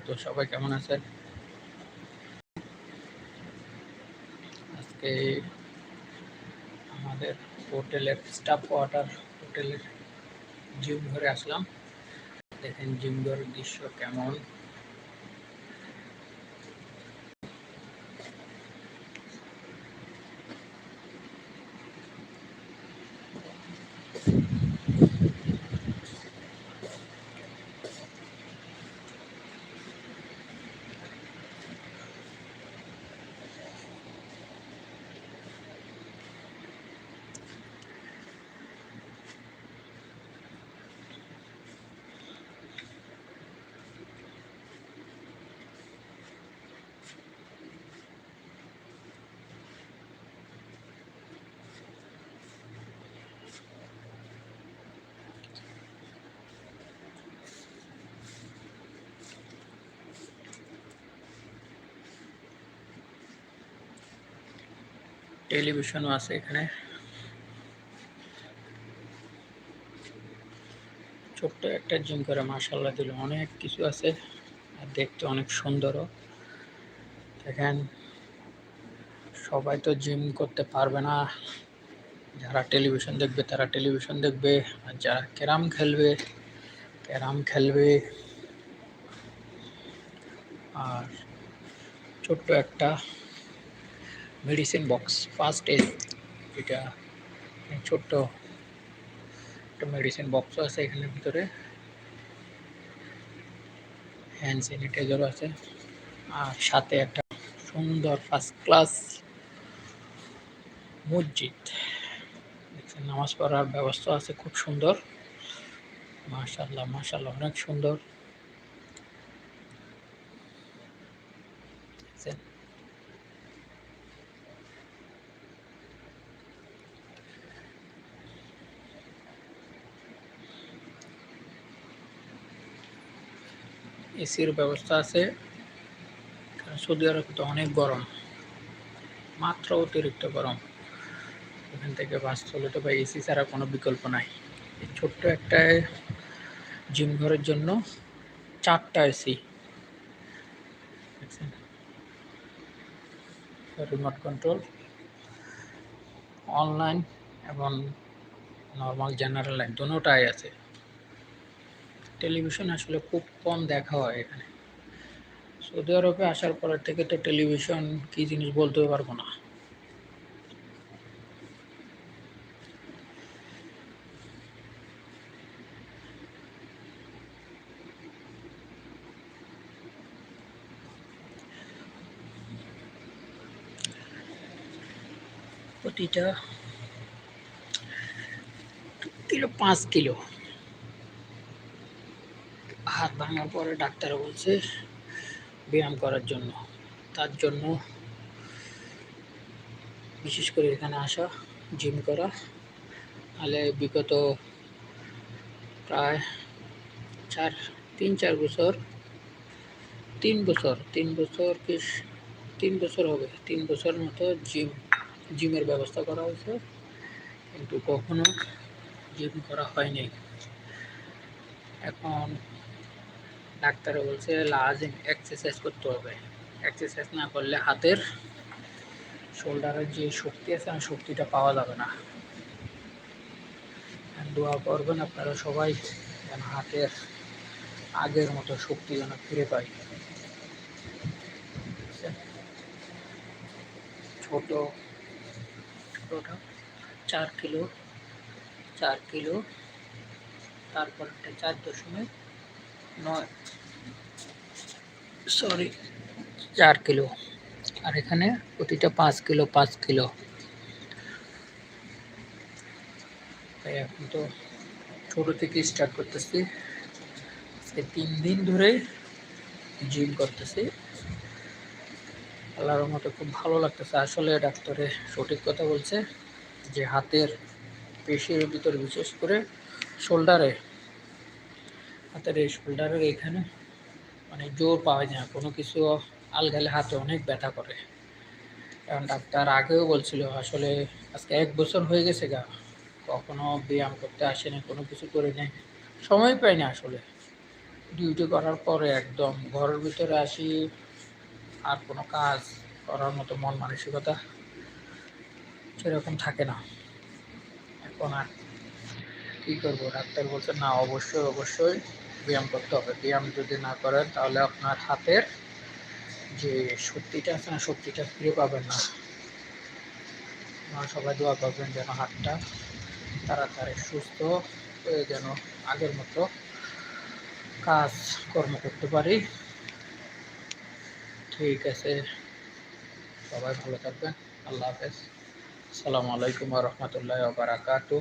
তো সবাই কেমন আছেন? আজকে আমাদের হোটেলের স্টাফ কোয়ার্টার হোটেলের জিম ঘরে আসলাম। দেখেন জিম ঘরের দৃশ্য কেমন। টেলিভিশনও আছে এখানে। ছোট্ট একটা জিম করে মাসাল্লাহ দিল, অনেক কিছু আছে আর দেখতে অনেক সুন্দরও। দেখেন, সবাই তো জিম করতে পারবে না। যারা টেলিভিশন দেখবে, তারা টেলিভিশন দেখবে। আর যারা ক্যারাম খেলবে ক্যারাম খেলবে। আর ছোট্ট একটা মেডিসিন বক্স ফার্স্ট এড এটা ছোট্ট একটা মেডিসিন বক্সও আছে এখানের ভিতরে। হ্যান্ড স্যানিটাইজারও আছে। আর সাথে একটা সুন্দর ফার্স্ট ক্লাস মসজিদ। দেখছেন, নামাজ পড়ার ব্যবস্থা আছে, খুব সুন্দর। মাশাল্লাহ মাশাল্লাহ অনেক সুন্দর দেখছেন এসির ব্যবস্থা আছে। সৌদি আরব তো অনেক গরম। মাত্র অতিরিক্ত গরম। এখান থেকে বাস চলে তো বা এসি ছাড়া কোনো বিকল্প নাই। ছোট্ট একটা জিম ঘরের জন্য চারটা এসি। রিমোট কন্ট্রোল অনলাইন এবং নর্মাল জেনারেল লাইন দুটাই আছে। টেলিভিশন আসলে খুব কম দেখা হয় এখানে। সৌদি আরবে আসার পরের থেকে তো টেলিভিশন কি জিনিস বলতে পারব না। প্রতিটা কিলো পাঁচ কিলো। হাত ভাঙার পরে ডাক্তার বলছে ব্যায়াম করার জন্য। তার জন্য বিশেষ করে এখানে আসা জিম করা। তাহলে বিগত প্রায় চার, তিন, চার বছর, তিন বছর তিন বছর কি তিন বছর হবে, তিন বছর মতো জিম জিমের ব্যবস্থা করা হয়েছে। কিন্তু কখনো জিম করা হয়নি। এখন ডাক্তারে বলছে, লাজিম এক্সারসাইজ করতে হবে। এক্সারসাইজ না করলে হাতের শোল্ডারের যে শক্তি আছে না শক্তিটা পাওয়া যাবে না। দোয়া করবেন আপনারা সবাই, যেন হাতের আগের মতো শক্তি যেন ফিরে পাই ছোট ছোটটা চার কিলো চার কিলো, তারপর চার দশমিক নয়। সরি চার কিলো। আর এখানে প্রতিটা পাঁচ কিলো পাঁচ কিলো। তাই এখন তো ছোটো থেকে স্টার্ট করতেছি। আজকে তিন দিন ধরে জিম করতেছি। আল্লাহর মতো খুব ভালো লাগতেছে। আসলে ডাক্তারে সঠিক কথা বলছে যে হাতের পেশির ভিতর বিশেষ করে শোল্ডারে হাতের শোল্ডারের এখানে। মানে জোর পাওয়া যায় কোনো কিছু আলগালে হাতে অনেক ব্যথা করে। কারণ ডাক্তার আগেও বলছিল, আসলে আজকে এক বছর হয়ে গেছে গা, কখনো ব্যায়াম করতে আসেনি, কোনো কিছু করে নেই সময় পাই না আসলে। ডিউটি করার পরে একদম ঘরের ভিতরে আসি, আর কোনো কাজ করার মতো মন মানসিকতা সেরকম থাকে না। এখন আর কী করব? ডাক্তার বলছে, না, অবশ্যই অবশ্যই। ব্যায়াম করতে হবে। ব্যায়াম যদি না করেন, তাহলে আপনার হাতের যে শক্তিটা আছে না, শক্তিটা ফিরে পাবেন না। সবাই দোয়া করবেন যেন হাতটা তাড়াতাড়ি সুস্থ হয়ে যেন আগের মতো কাজ কর্ম করতে পারি। ঠিক আছে। সবাই ভালো থাকবেন। আল্লাহ হাফেজ। আসসালামু আলাইকুম রহমতুল্লাহ বারাকাতু